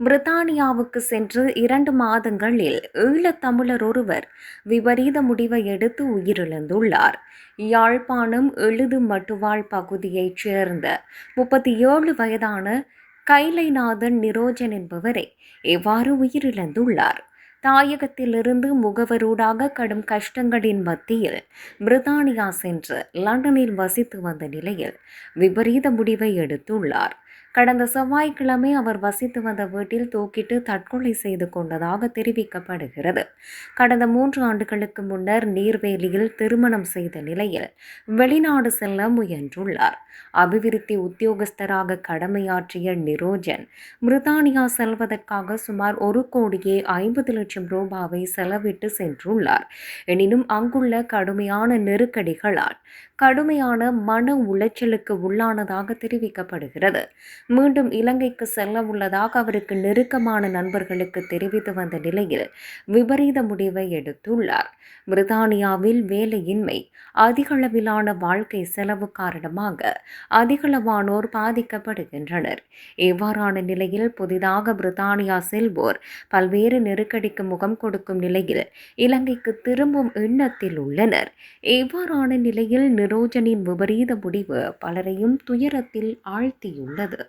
பிரித்தானியாவுக்கு சென்று இரண்டு மாதங்களில் ஈழத்தமிழர் ஒருவர் விபரீத முடிவை எடுத்து உயிரிழந்துள்ளார். யாழ்ப்பாணம் எழுது மட்டுவாழ் பகுதியைச் சேர்ந்த முப்பத்தி ஏழு வயதான கைலைநாதன் நிரோஜன் என்பவரை எவ்வாறு உயிரிழந்துள்ளார். தாயகத்திலிருந்து முகவரூடாக கடும் கஷ்டங்களின் மத்தியில் பிரித்தானியா சென்று லண்டனில் வசித்து வந்த நிலையில் விபரீத முடிவை எடுத்துள்ளார். கடந்த செவ்வாய்க்கிழமை அவர் வசித்து வந்த வீட்டில் தூக்கிட்டு தற்கொலை செய்து கொண்டதாக தெரிவிக்கப்படுகிறது. கடந்த மூன்று ஆண்டுகளுக்கு முன்னர் நீர்வேலியில் திருமணம் செய்த நிலையில் வெளிநாடு செல்ல முயன்றுள்ளார். அபிவிருத்தி உத்தியோகஸ்தராக கடமையாற்றிய நிரோஜன் பிரித்தானியா செல்வதற்காக சுமார் ஒரு கோடியே ஐம்பது லட்சம் ரூபாவை செலவிட்டு சென்றுள்ளார். எனினும் அங்குள்ள கடுமையான நெருக்கடிகளால் கடுமையான மன உளைச்சலுக்கு உள்ளானதாக தெரிவிக்கப்படுகிறது. மீண்டும் இலங்கைக்கு செல்ல உள்ளதாக அவருக்கு நெருக்கமான நண்பர்களுக்கு தெரிவித்து வந்த நிலையில் விபரீத முடிவை எடுத்துள்ளார். பிரித்தானியாவில் வேலையின்மை அதிகளவிலான வாழ்க்கை செலவு காரணமாக அதிகளவானோர் பாதிக்கப்படுகின்றனர். இவ்வாறான நிலையில் புதிதாக பிரித்தானியா செல்வோர் பல்வேறு நெருக்கடிக்கு முகம் கொடுக்கும் நிலையில் இலங்கைக்கு திரும்பும் எண்ணத்தில் உள்ளனர். இவ்வாறான நிலையில் சரோஜனின் விபரீத முடிவு பலரையும் துயரத்தில் ஆழ்த்தியுள்ளது.